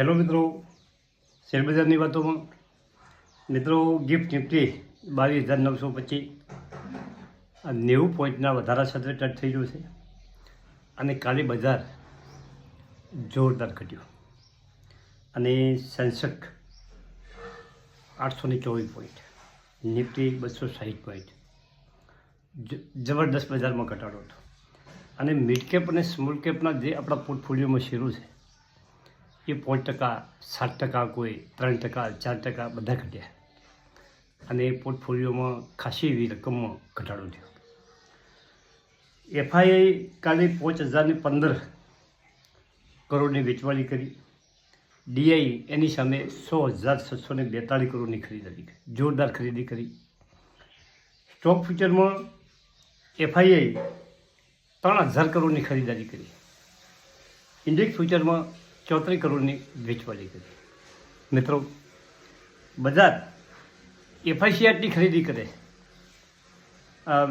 Hello મિત્રો, શેરબજારની વાતોમાં મિત્રો, ગિફ્ટ નિફ્ટી બાવીસ હજાર નવસો પચીસ. નેવું પોઈન્ટના વધારા સાથે ટચ થઈ ગયું છે. અને કાલે બજાર જોરદાર ઘટ્યું. અને સેન્સક આઠસો ને ચોવીસ પોઈન્ટ. નિફ્ટી બસો સાહીઠ પોઈન્ટ. જબરદસ્ત બજારમાં ઘટાડો હતો અને મિડ કેપ અને સ્મોલ કેપના જે આપણા પોર્ટફોલિયોમાં શેરો છે એ પાંચ ટકા, સાત ટકા કોઈ, ત્રણ ટકા, ચાર ટકા બધા ઘટ્યા. અને એ પોર્ટફોલિયોમાં ખાસી એવી રકમમાં ઘટાડો થયો. એફઆઈઆઈ કાલે પાંચ હજારને પંદર કરોડની વેચવાલી કરી. ડીઆઈ એની સામે સો હજાર છસો ને બેતાળીસ કરોડની ખરીદારી કરી. જોરદાર ખરીદી કરી. સ્ટોક ફ્યુચરમાં એફઆઈઆઈ ત્રણ હજાર કરોડની ખરીદારી કરી. ઇન્ડેક્સ ફ્યુચરમાં ચોત્રીસ કરોડની વેચવાલી કરી મિત્રો, બજાર એફઆઈસીઆરની ખરીદી કરે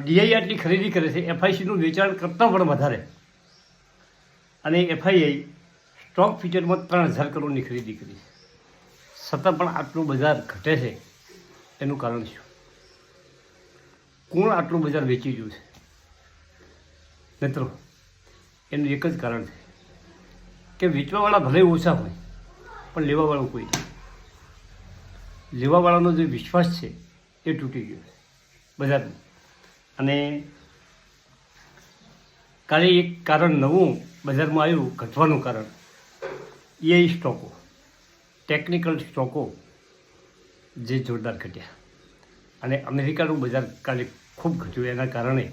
ડીઆઈઆરની ખરીદી કરે છે, એફઆઈસીનું વેચાણ કરતાં પણ વધારે. અને એફઆઈઆઈ સ્ટોક ફ્યુચરમાં ત્રણ હજાર કરોડની ખરીદી કરી છે. છતાં પણ આટલું બજાર ઘટે છે, એનું કારણ શું? કોણ આટલું બજાર વેચી ગયું છે? મિત્રો, એનું એક જ કારણ છે. કે વેચવાવાળા ભલે ઓછા હોય, પણ લેવાવાળું કોઈ નહીં. લેવાવાળાનો જે વિશ્વાસ છે, એ તૂટી ગયો બજારનું અને કાલે એક કારણ નવું બજારમાં આવ્યું, ઘટવાનું કારણ. એ સ્ટોકો, ટેકનિકલ સ્ટોકો જે જોરદાર ઘટ્યા. અને અમેરિકાનું બજાર કાલે ખૂબ ઘટ્યું, એના કારણે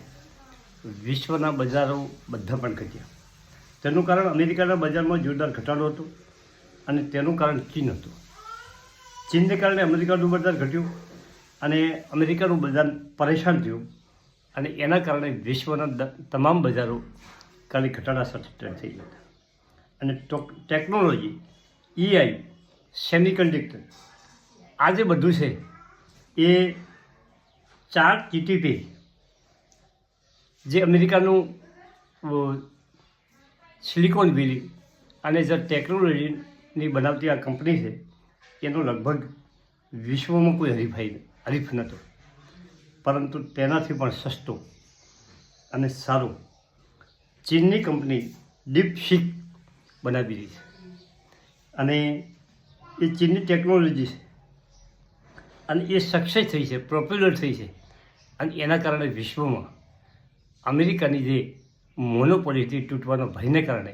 વિશ્વના બજારો બધા પણ ઘટ્યા. તેનું કારણ અમેરિકાના બજારમાં જોરદાર ઘટાડો હતો અને તેનું કારણ ચીન હતું. ચીનને કારણે અમેરિકાનું બજાર ઘટ્યું અને અમેરિકાનું બજાર પરેશાન થયું અને એના કારણે વિશ્વના તમામ બજારો કાલે ઘટાડા સાથે થઈ ગયા અને ટોક- ટેકનોલોજી ઈઆઈ સેમિકન્ડક્ટર, આ જે બધું છે, એ ચાર જીટીપી જે અમેરિકાનું સિલિકોન વેલી અને જે ટેકનોલોજીની બનાવતી આ કંપની છે, એનો લગભગ વિશ્વમાં કોઈ હરીફાઈ હરીફ નહોતો. પરંતુ તેનાથી પણ સસ્તો અને સારો ચીનની કંપની ડીપ શીક બનાવી રહી છે. અને એ ચીનની ટેકનોલોજી છે. અને એ સક્સેસ થઈ છે પોપ્યુલર થઈ છે. અને એના કારણે વિશ્વમાં અમેરિકાની જે મોનોપોલી હતી તૂટવાના ભયને કારણે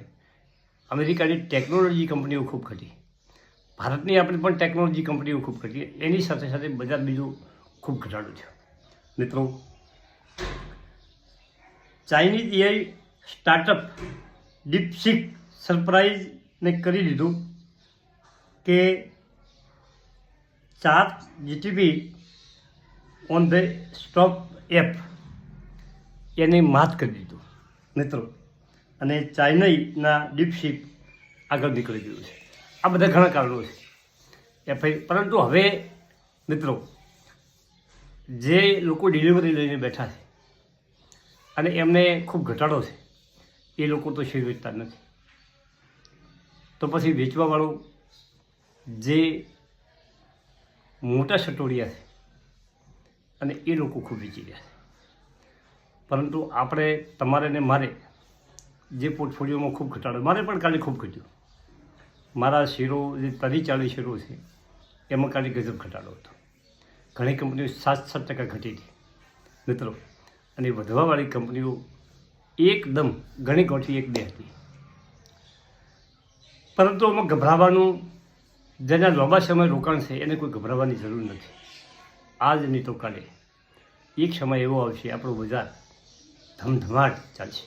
અમેરિકાની ટેકનોલોજી કંપનીઓ ખૂબ ઘટી. ભારતની આપણી પણ ટેકનોલોજી કંપનીઓ ખૂબ ઘટી. એની સાથે સાથે બજાર બીજું ખૂબ ઘટાડું છે મિત્રો, ચાઇનીઝ એઆઈ સ્ટાર્ટઅપ ડીપસીક સરપ્રાઇઝને કરી દીધું કે ચાર GTP on the stop app. એને માત કરી દીધું. મિત્રો. અને ચાઇનાના ડીપશીપ આગળ નીકળી ગયું છે. આ બધા ઘણા કારણો છે. એફઆઈ પરંતુ હવે, મિત્રો, જે લોકો ડિલિવરી લઈને બેઠા છે, અને એમને ખૂબ ઘટાડો છે, એ લોકો તો શેર વેચતા નથી. તો પછી વેચવાવાળો જે મોટા સટોડિયા છે, અને એ લોકો ખૂબ વેચી રહ્યા છે. પરંતુ આપણે તમારે ને મારે જે પોર્ટફોલિયોમાં ખૂબ ઘટાડો, મારે પણ કાલે ખૂબ ઘટ્યું. મારા શેરો, જે તરી ચાલી શેરો છે, એમાં કાલે ગજબ ઘટાડો હતો. ઘણી કંપનીઓ સાત સાત ટકા ઘટી હતી. મિત્રો, અને વધવાવાળી કંપનીઓ એકદમ ઘણી ગોઠવી એક બે હતી. પરંતુ આમાં ગભરાવાનું, જેના લાંબા સમય રોકાણ છે, એને કોઈ ગભરાવાની જરૂર નથી. આજ નહીં તો કાલે. એક સમય એવો આવશે, આપણું બજાર ધમધમાટ ચાલશે.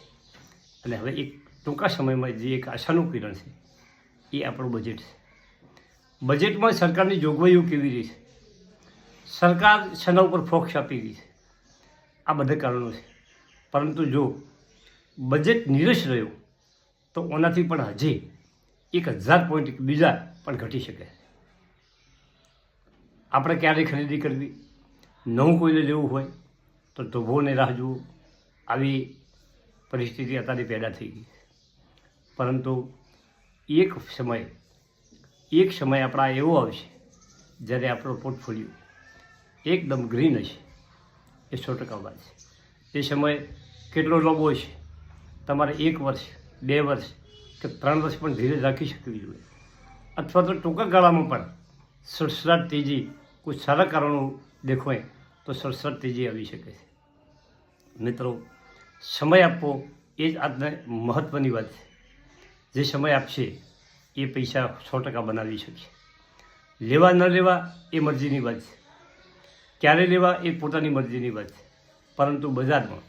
અને હવે એક ટૂંકા સમયમાં જે એક આશાનું કિરણ છે, એ આપણું બજેટ છે. બજેટમાં સરકારની જોગવાઈઓ કેવી રહી છે? સરકાર શેના ઉપર ફોક્સ આપી રહી છે? આ બધા કારણો છે. પરંતુ જો બજેટ નિરસ રહ્યું, તો ઓનાથી પણ હજી એક હજાર પોઈન્ટ બીજા પણ ઘટી શકે આપણે ક્યારે ખરીદી કરવી? નવું કોઈને લેવું હોય, તો ધોભોને રાહ જોવું આવી પરિસ્થિતિ અત્યારે પેદા થઈ ગઈ પરંતુ એક સમય એક સમય આપણા એવો આવશે જ્યારે આપણો પોર્ટફોલિયો એકદમ ગ્રીન હશે. એ સો ટકા વાત છે. એ સમય કેટલો લાંબો હશે? તમારે એક વર્ષ, બે વર્ષ કે ત્રણ વર્ષ પણ ધીરે રાખી શકવી જોઈએ. અથવા તો ટૂંકા ગાળામાં પણ સરસરાટ તેજી કોઈ સારા કારણો દેખવાય તો સરસરાટ તેજી આવી શકે છે. મિત્રો સમય આપવો એ જ આજના મહત્ત્વની વાત છે. જે સમય આપશે એ પૈસા સો ટકા બનાવી શકશે. લેવા ન લેવા એ મરજીની વાત છે. ક્યારે લેવા એ પોતાની મરજીની વાત છે. પરંતુ બજારમાં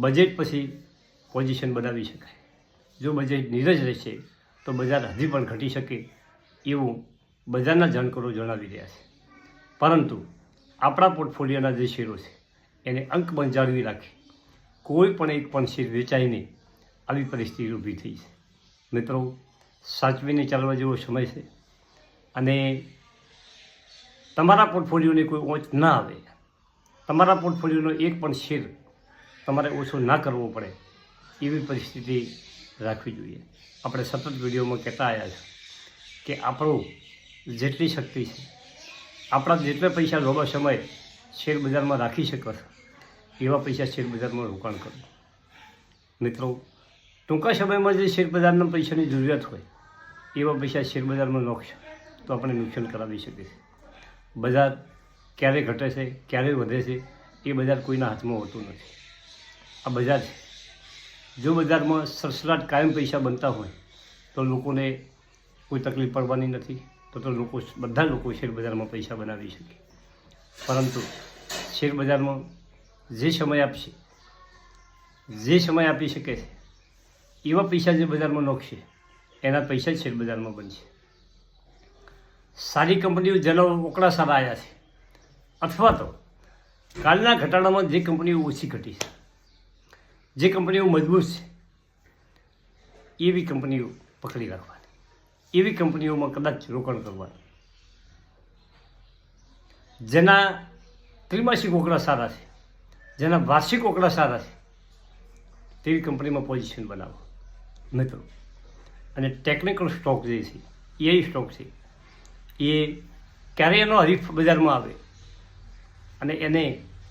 બજેટ પછી પોઝિશન બનાવી શકાય. જો બજેટ નીરજ રહેશે, તો બજાર હજી પણ ઘટી શકે એવું બજારના જાણકારો જણાવી રહ્યા છે. પરંતુ આપણા પોર્ટફોલિયોના જે શેરો છે, એને અંક બંધાવી રાખી. કોઈ પણ એક પણ શેર વેચાય નહીં. આવી પરિસ્થિતિ ઊભી થઈ છે. મિત્રો, સાચવીને ચાલવા જેવો સમય છે. અને તમારા પોર્ટફોલિયોને કોઈ ઓંચ ના આવે. તમારા પોર્ટફોલિયોનો એક પણ શેર તમારે ઓછો ના કરવો પડે. એવી પરિસ્થિતિ રાખવી જોઈએ. આપણે સતત વિડીયોમાં કહેતા આવ્યા છે કે આપણું જેટલી શક્તિ છે, આપણા જેટલા પૈસા લોબા સમય શેર બજારમાં રાખી શકો છો એવા પૈસા શેરબજારમાં રોકાણ કરો. મિત્રો, ટૂંકા સમયમાં જે શેર બજારના પૈસાની જરૂરિયાત હોય, એવા પૈસા શેર બજારમાં નાખશો તો આપણે નુકસાન કરાવી શકે છે બજાર ક્યારે ઘટે છે, ક્યારે વધે છે, એ બજાર કોઈના હાથમાં હોતું નથી. આ બજાર છે. જો બજારમાં સરસરાટ કાયમ પૈસા બનતા હોય, તો લોકોને કોઈ તકલીફ પડવાની નથી, તો તો લોકો બધા લોકો શેર બજારમાં પૈસા બનાવી શકે. પરંતુ શેર બજારમાં જે સમય આપશે, જે સમય આપી શકે છે, એવા પૈસા જે બજારમાં નોખશે, એના પૈસા જ બજારમાં બનશે. સારી કંપનીઓ જેનો ઓકળા સારા આવ્યા છે, અથવા તો કાલના ઘટાડામાં જે કંપનીઓ ઓછી ઘટી છે, જે કંપનીઓ મજબૂત છે, એવી કંપનીઓ પકડી રાખવાની, એવી કંપનીઓમાં કદાચ રોકાણ કરવાનું. જેના ત્રિમાસિક ઓકળા સારા છે જેના વાર્ષિક ઓકળા સારા છે. તેવી કંપનીમાં પોઝિશન બનાવો. મિત્રો, અને ટેકનિકલ સ્ટોક જે છે એ સ્ટોક છે, એ ક્યારે એનો હરીફ બજારમાં આવે અને એને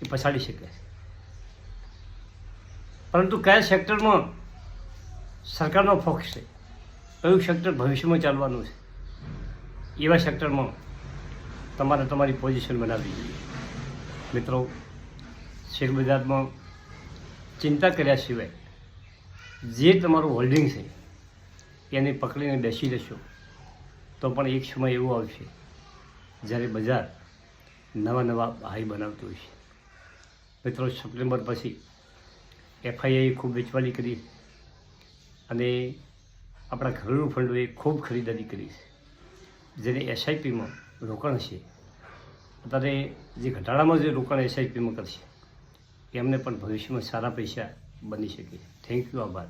એ પછાડી શકે છે. પરંતુ કયા સેક્ટરમાં સરકારનો ફોકસ છે, કયું સેક્ટર ભવિષ્યમાં ચાલવાનું છે, એવા સેક્ટરમાં તમારે તમારી પોઝિશન બનાવવી જોઈએ. મિત્રો શેર બજારમાં ચિંતા કર્યા સિવાય જે તમારું હોલ્ડિંગ છે, એને પકડીને બેસી રહેશો તો પણ એક સમય એવો આવશે જ્યારે બજાર નવા નવા હાઈ બનાવતું હોય છે. મિત્રો, સપ્ટેમ્બર પછી એફઆઈઆઈ ખૂબ વેચવાલી કરી અને આપણા ઘરેલું ફંડોએ ખૂબ ખરીદારી કરી છે. જેને એસઆઈપીમાં રોકાણ છે અત્યારે જે ઘટાડામાં જે રોકાણ એસઆઈપીમાં કરશે એમને પણ ભવિષ્યમાં સારા પૈસા બની શકે થેન્ક યુ આભાર.